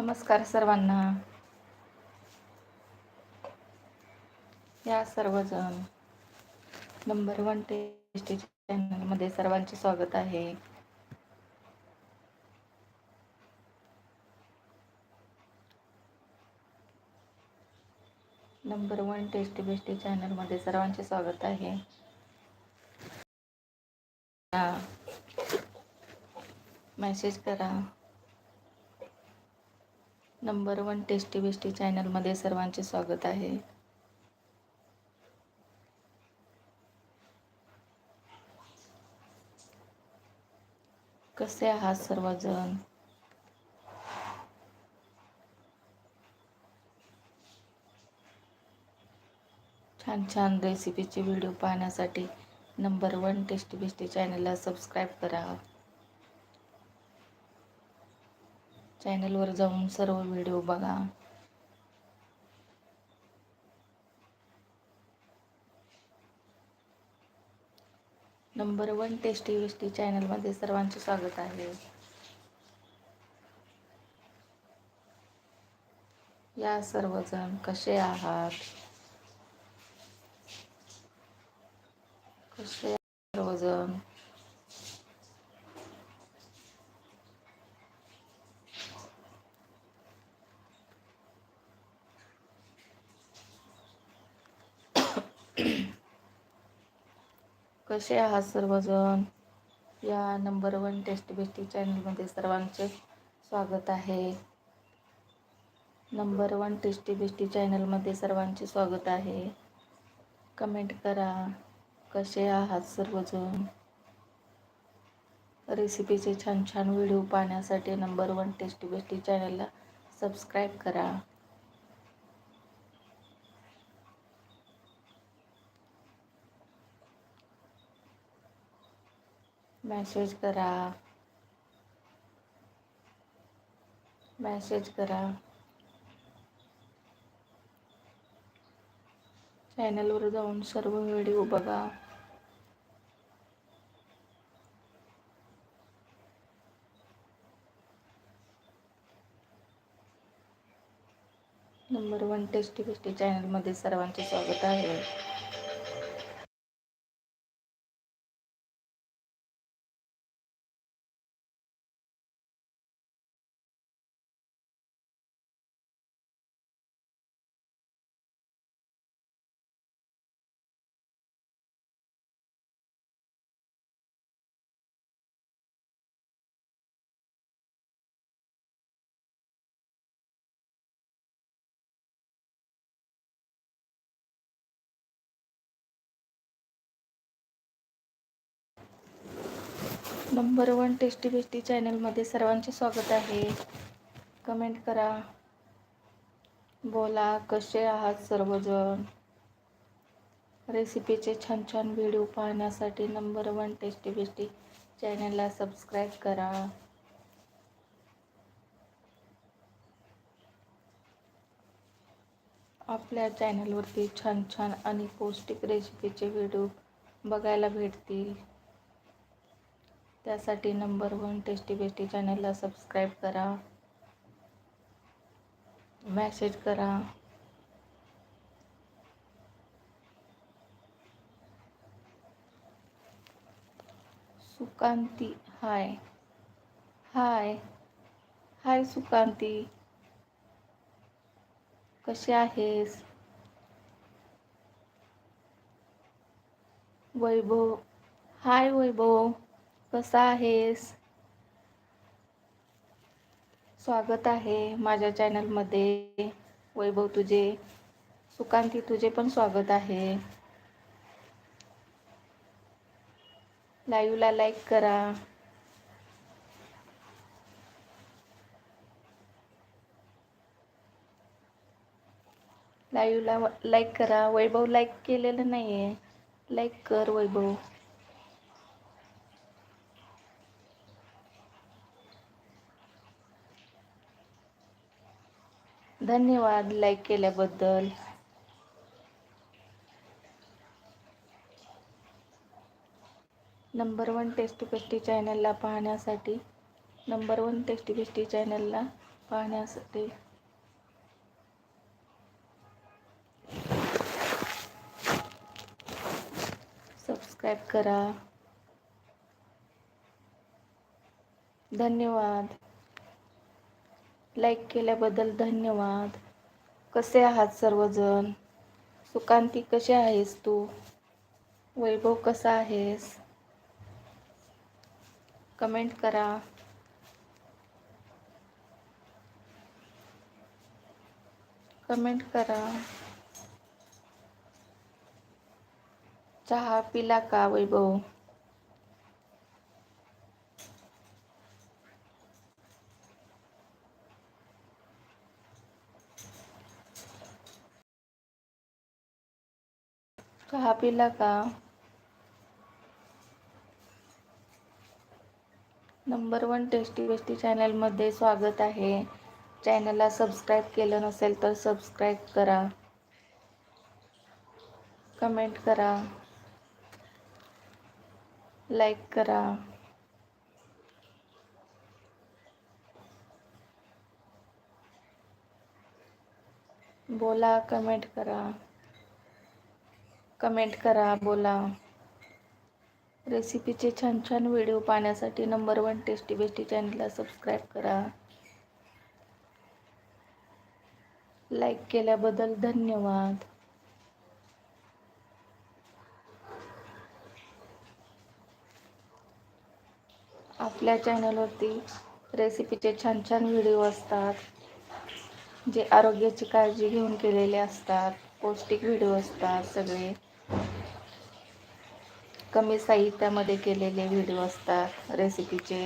नमस्कार सर्वांना. या सर्वजण नंबर वन टेस्टी चॅनलमध्ये सर्वांचे स्वागत आहे. नंबर वन टेस्टी बेस्टी चॅनलमध्ये सर्वांचे स्वागत आहे. मेसेज करा. नंबर वन टेस्टी बेस्टी चॅनलमध्ये सर्वांचे स्वागत आहे. कसे आहात सर्वजण? छान छान रेसिपीचे व्हिडिओ पाहण्यासाठी नंबर वन टेस्टी बेस्टी चॅनलला सबस्क्राईब करा. चॅनलवर जाऊन सर्व व्हिडिओ बघा. नंबर वन टेस्टी वेस्टी चॅनलमध्ये सर्वांचे स्वागत आहे. या सर्वजण कसे आहात? कसे सर्वजण? कसे आहात सर्वजण? या नंबर वन टेस्ट बेस्टी चॅनलमध्ये सर्वांचे स्वागत आहे. नंबर वन टेस्टी बेस्टी चॅनलमध्ये सर्वांचे स्वागत आहे. कमेंट करा. कसे आहात सर्वजण? रेसिपीचे छान छान व्हिडिओ पाहण्यासाठी नंबर वन टेस्टी बेस्टी चॅनलला सबस्क्राईब करा. मॅसेज करा. मॅसेज करा. चॅनलवर जाऊन सर्व व्हिडिओ बघा. नंबर वन टेस्टी गोष्टी चॅनलमध्ये सर्वांचे स्वागत आहे. नंबर वन टेस्टी बेस्टी चॅनलमध्ये सर्वांचे स्वागत आहे. कमेंट करा. बोला कसे आहात सर्वजण? रेसिपीचे छान छान व्हिडिओ पाहण्यासाठी नंबर वन टेस्टी बेस्टी चॅनलला सबस्क्राईब करा. आपल्या चॅनलवरती छान छान आणि पौष्टिक रेसिपीचे व्हिडिओ बघायला भेटतील. त्यासाठी नंबर वन टेस्टी बेस्टी चॅनलला सबस्क्राईब करा. मॅसेज करा. सुकांती हाय. हाय. हाय सुकांती. कशी आहेस? वैभव. हाय वैभव. कसा आहेस स्वागत आहे माझ्या चॅनलमध्ये. वैभव तुझे सुकांती तुझे पण स्वागत आहे. लाईव्हला लाईक करा. लाईव्हला लाईक करा. वैभव लाईक केलेलं नाही आहे लाईक कर वैभव. धन्यवाद लाईक केल्याबद्दल. नंबर वन टेस्टी पेस्टी चॅनलला पाहण्यासाठी नंबर वन टेस्टी पेस्टी चॅनलला पाहण्यासाठी. सबस्क्राईब करा. धन्यवाद. लाईक केल्याबद्दल धन्यवाद. कसे आहात सर्वजण? सुकांती कशी आहेस तू? वैभव कसा आहेस? कमेंट करा. कमेंट करा. चहा पिला का वैभव? चहा पिला का? नंबर वन टेस्टी बेस्टी चॅनलमध्ये स्वागत आहे. चॅनलला सबस्क्राईब केलं नसेल तर सबस्क्राईब करा. कमेंट करा. लाईक करा. बोला कमेंट करा. कमेंट करा बोला. रेसिपीचे छान छान व्हिडिओ पाहण्यासाठी नंबर वन टेस्टी बेस्टी चॅनलला सबस्क्राईब करा. लाईक केल्याबद्दल धन्यवाद. आपल्या चॅनलवरती रेसिपीचे छान छान व्हिडिओ असतात जे आरोग्याची काळजी घेऊन केलेले असतात पौष्टिक व्हिडिओ असतात सगळे. कमी साहित्यामध्ये केलेले व्हिडिओ असतात रेसिपीचे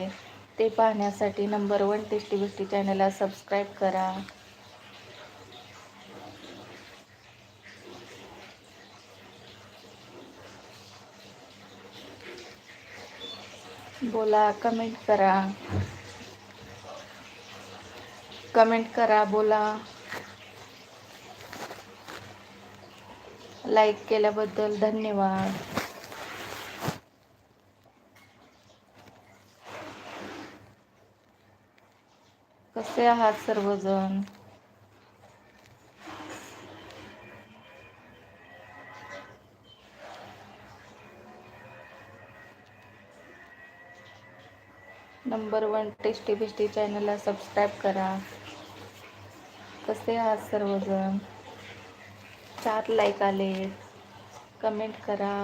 ते पाहण्यासाठी नंबर वन टेस्टी बेस्टी चॅनलला सबस्क्राईब करा. बोला कमेंट करा. कमेंट करा बोला. लाईक केल्याबद्दल धन्यवाद. कसे आहात सर्वजण. नंबर वन टेस्टी बिस्टी चॅनलला सबस्क्राईब करा. कसे आहात सर्वजण? चार लाईक आले. कमेंट करा.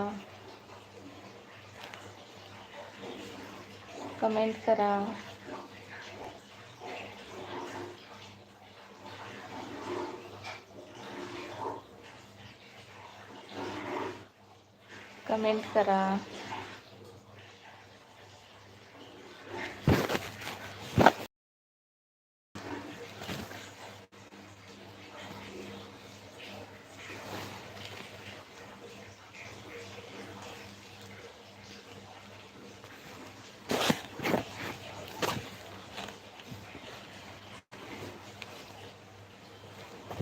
कमेंट करा. कमेंट करा।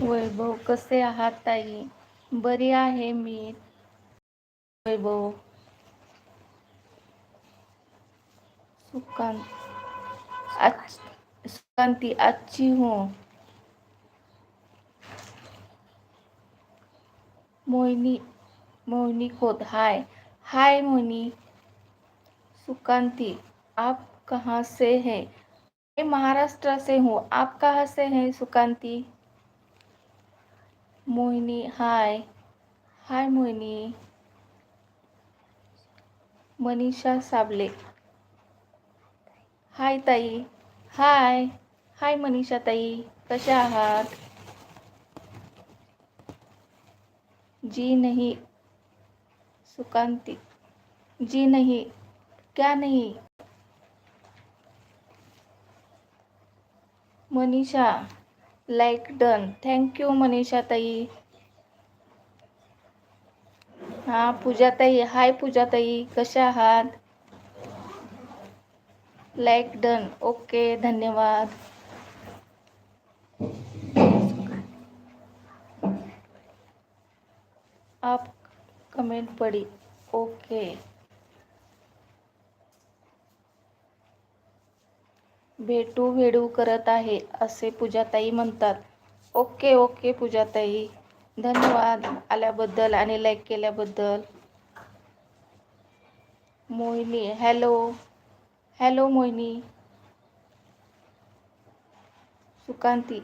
वैभव कसे आहात ताई? बरी आहे मी. वैभव सुकांत अच्छी हूँ। मोहिनी मोहिनी खोत हाय हाय मोहिनी, सुकांती, आप कहाँ से हैं? मैं महाराष्ट्र से हूँ, आप कहाँ से हैं सुकांती? मोहिनी, हाय हाय मोहिनी। मनीषा साबले. हाय ताई. हाय. हाय मनीषा ताई. कशा आहात? जी नहीं. सुकांती. जी नहीं. क्या नहीं? Manisha like done thank you Manisha ताई. हां पूजा ताई हाय पूजाताई. कशा आहात? लाईक डन ओके धन्यवाद. आप कमेंट पड़ी ओके भेटू भेडू करत आहे असे पूजाताई म्हणतात. ओके ओके पूजाताई. धन्यवाद आल्याबद्दल आणि लाईक केल्याबद्दल. मोहिनी हॅलो हॅलो मोहिनी. सुकांती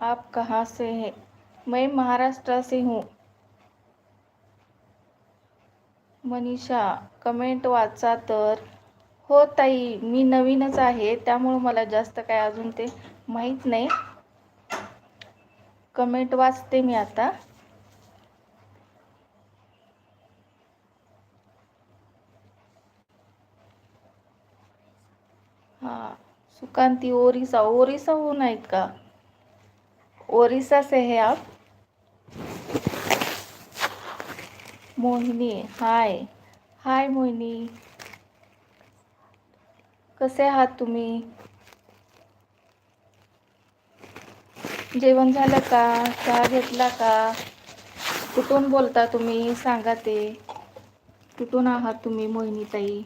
आप कहाँ से हैं? मैं महाराष्ट्र से हूँ। मनीषा कमेंट वाचा तर. हो ताई मी नवीनच आहे त्यामुळं मला जास्त काय अजून ते माहीत नाही. कमेंट वाचते मी आता. हां सुकांती ओरिसा ओरिसा होऊन आहेत का? ओरिसा से है. आप मोहिनी हाय. हाय मोहिनी. कसे आहात तुम्ही? झालं का? चहा घेतला का? कुठून बोलता तुम्ही? सांगा ते. कुठून आहात तुम्ही मोहिनी ताई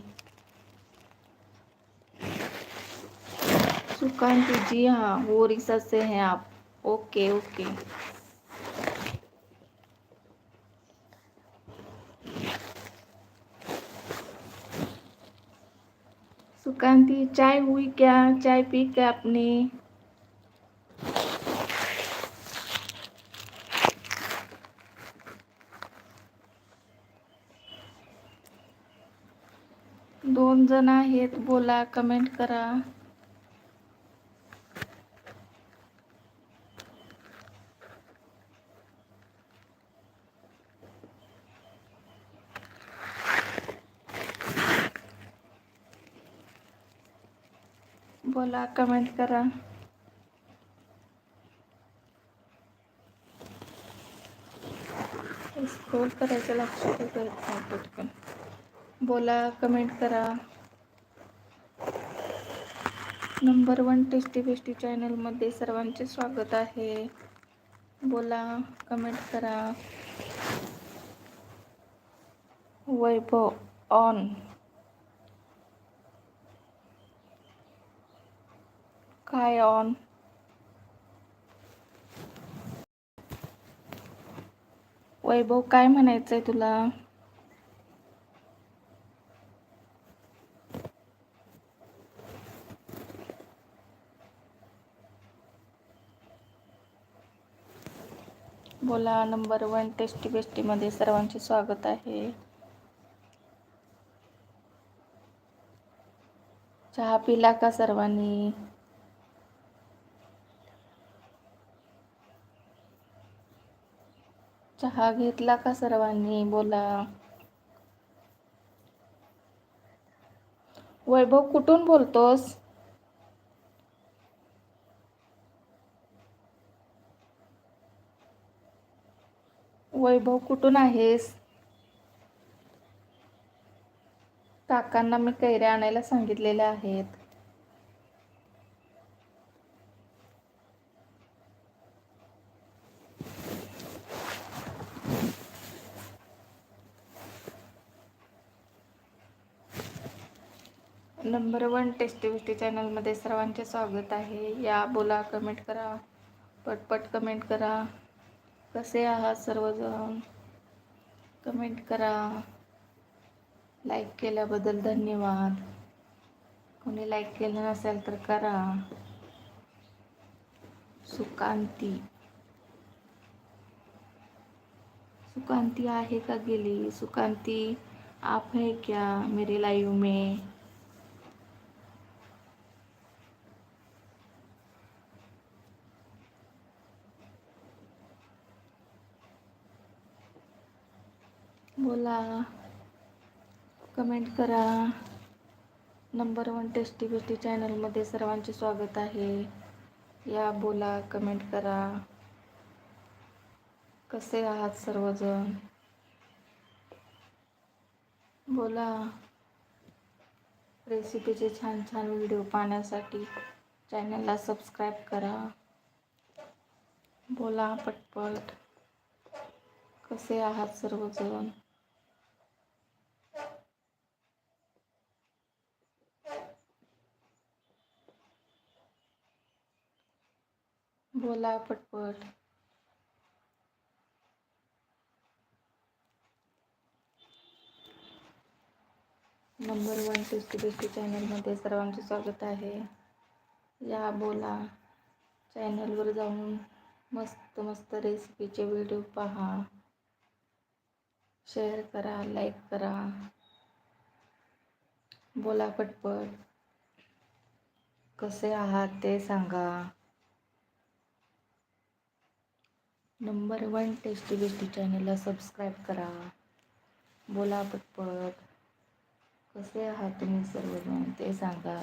सुकांती जी हाँ ओरिसा से हैं आप. Okay okay. सुकांती, चाय हुई क्या? चाय पी क्या आपने? जण आहेत बोला कमेंट करा. बोला कमेंट करा. स्क्रोल करायचं लक्षात नाही पटकन. बोला कमेंट करा. नंबर वन टेस्टी बेस्टी चॅनलमध्ये सर्वांचे स्वागत आहे. बोला कमेंट करा. वैभव ऑन काय ऑन वैभव काय म्हणायचं आहे तुला? बोला नंबर वन टेस्टी बेस्टीमध्ये सर्वांचे स्वागत आहे. चहा पिला का सर्वांनी? चहा घेतला का सर्वांनी? बोला. वैभव कुठून बोलतोस? वैभव कुठून आहेस? काकांना मी कैऱ्या आणायला सांगितलेल्या आहेत. नंबर वन टेस्टी विस्टी चॅनलमध्ये सर्वांचे स्वागत आहे. या बोला कमेंट करा. पटपट कमेंट करा. कसे आहात सर्वजण? कमेंट करा. लाईक केल्याबद्दल धन्यवाद. कोणी लाईक केलं नसेल तर करा. सुकांती. सुकांती आहे का गेली? सुकांती, आप है क्या मेरे लाइव में? बोला. कमेंट करा. नंबर वन टेस्टी बेस्टी चॅनलमध्ये सर्वांचे स्वागत आहे. या बोला कमेंट करा. कसे आहात सर्वजण? बोला. रेसिपीचे छान छान व्हिडिओ पाहण्यासाठी चॅनलला सबस्क्राईब करा. बोला पटपट. कसे आहात सर्वजण? बोला पटपट. नंबर वन टेस्टी बेस्टी चॅनलमध्ये सर्वांचे स्वागत आहे. या बोला चॅनलवर जाऊन मस्त मस्त रेसिपीचे व्हिडिओ पहा. शेअर करा लाईक करा. बोला पटपट. कसे आहात ते सांगा. नंबर वन टेस्टी बेस्टी चॅनलला सबस्क्राईब करा. बोला पटपट. कसे आहात तुम्ही सर्वजण? ते सांगा.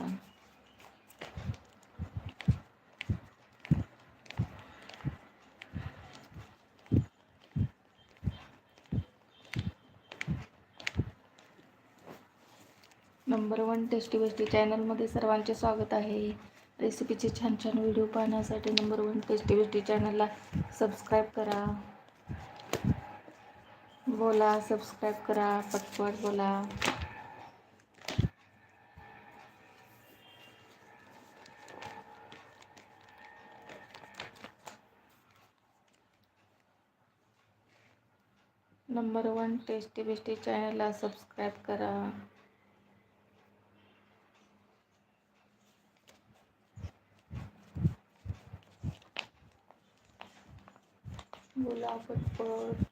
नंबर वन टेस्टी बेस्टी चॅनलमध्ये सर्वांचे स्वागत आहे. रेसिपीचे छान छान व्हिडिओ पाहण्यासाठी नंबर वन टेस्टी बेस्टी चॅनलला सबस्क्राईब करा. बोला सबस्क्राईब करा पटपट बोला. नंबर वन टेस्टी बेस्टी चॅनलला सबस्क्राईब करा. बोला पटपट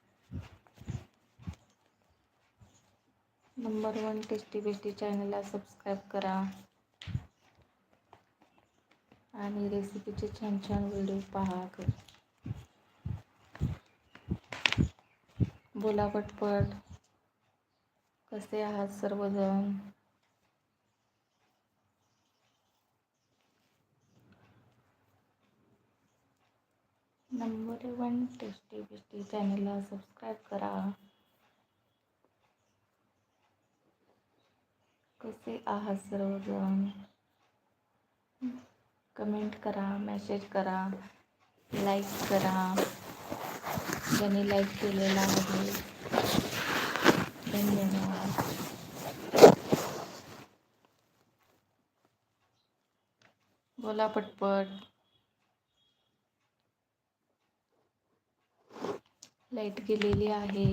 नंबर वन टेस्टी बेस्टी चॅनलला सबस्क्राईब करा. आणि रेसिपीचे छान छान व्हिडिओ पहा बोला पटपट. कसे आहात सर्वजण? नंबर वन, टेस्टी बेस्टी चॅनलला सबस्क्राईब करा। कसे आहात सर्वजण कमेंट करा, मेसेज करा लाईक करा ज्यांनी लाईक केलेला आहे धन्यवाद। बोला पटपट। लाइट गेलेली आहे.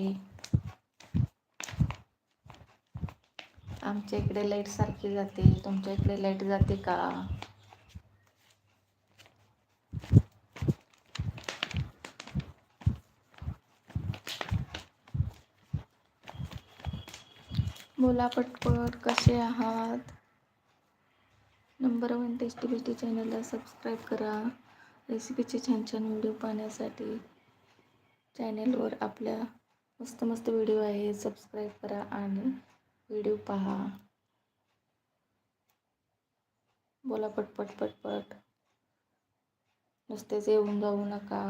आमच्या इकडे लाइट सारखी जाते. तुमच्या इकडे लाइट जाते का? बोला पटपट कसे आहात? नंबर वन टेस्टी बेस्टी चॅनलला सबस्क्राईब करा. रेसिपीचे छान छान व्हिडिओ पाहण्यासाठी चॅनेलवर आपल्या मस्त मस्त व्हिडिओ आहे सबस्क्राईब करा आणि व्हिडिओ पहा. बोला पटपट पटपट. नुसतेच येऊन जाऊ नका.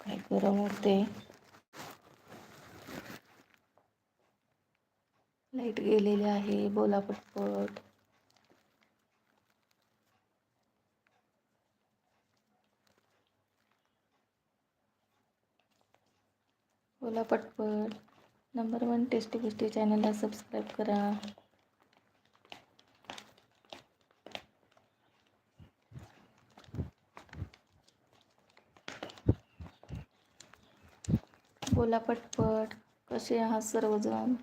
काय गरम होते लाइट गेलेली आहे बोला पटपट बोला पटपट नंबर वन टेस्टी गोष्टी चॅनलला सबस्क्राईब करा. बोला पटपट कसे आहात सर्वजण?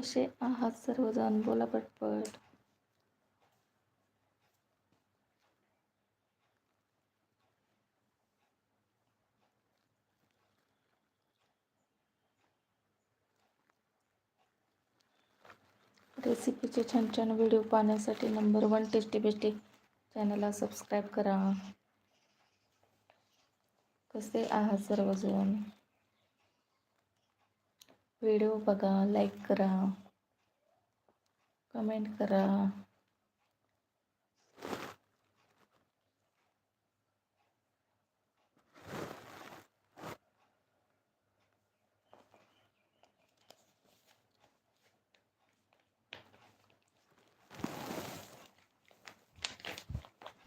कसे आहात सर्वजण. बोला पटपट. रेसिपीचे छान छान व्हिडिओ पाहण्यासाठी नंबर वन टेस्टी बेस्टी चॅनलला सबस्क्राईब करा. कसे आहात सर्वजण? व्हिडिओ बघा लाईक करा कमेंट करा.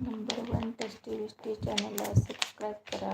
नंबर वन टेस्टी विस्टी चॅनलला सबस्क्राईब करा.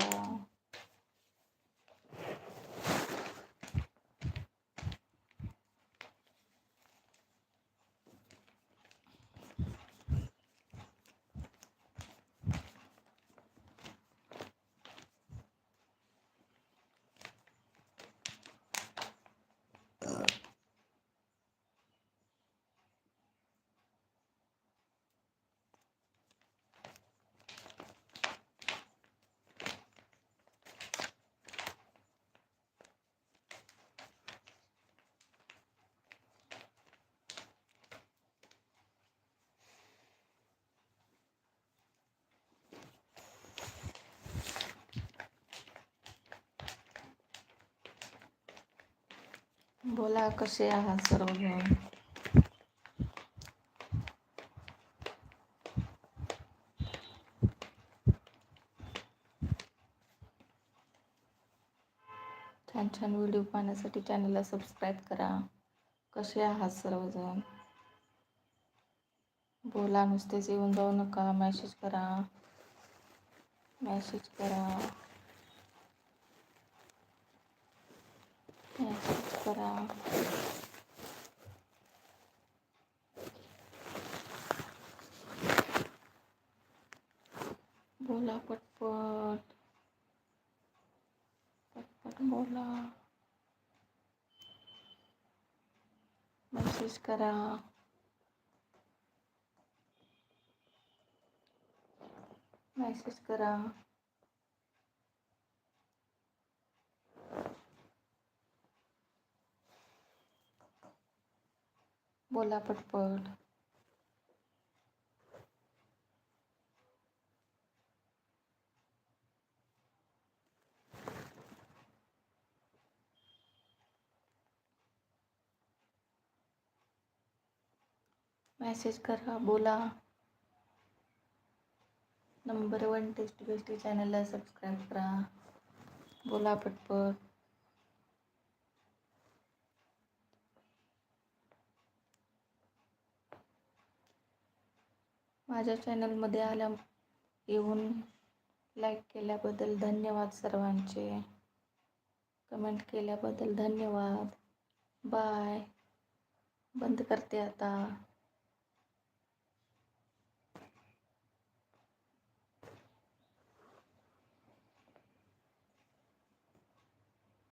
बोला कसे आहात सर्वजण? छान छान व्हिडिओ पाहण्यासाठी चॅनलला सबस्क्राईब करा. कसे आहात सर्वजण? बोला नुसतेच येऊन जाऊ नका. मॅसेज करा. मॅसेज करा मॅसेज करा. बोला पटपट. पटपट बोला. मेसेज करा. मेसेज करा. बोला पटपट. मेसेज करा बोला. नंबर वन टेस्ट बेस्टी चॅनलला सबस्क्राईब करा. बोला पटपट. माझ्या चॅनलमध्ये आल्या येऊन लाईक केल्याबद्दल धन्यवाद सर्वांचे. कमेंट केल्याबद्दल धन्यवाद. बाय. बंद करते आता.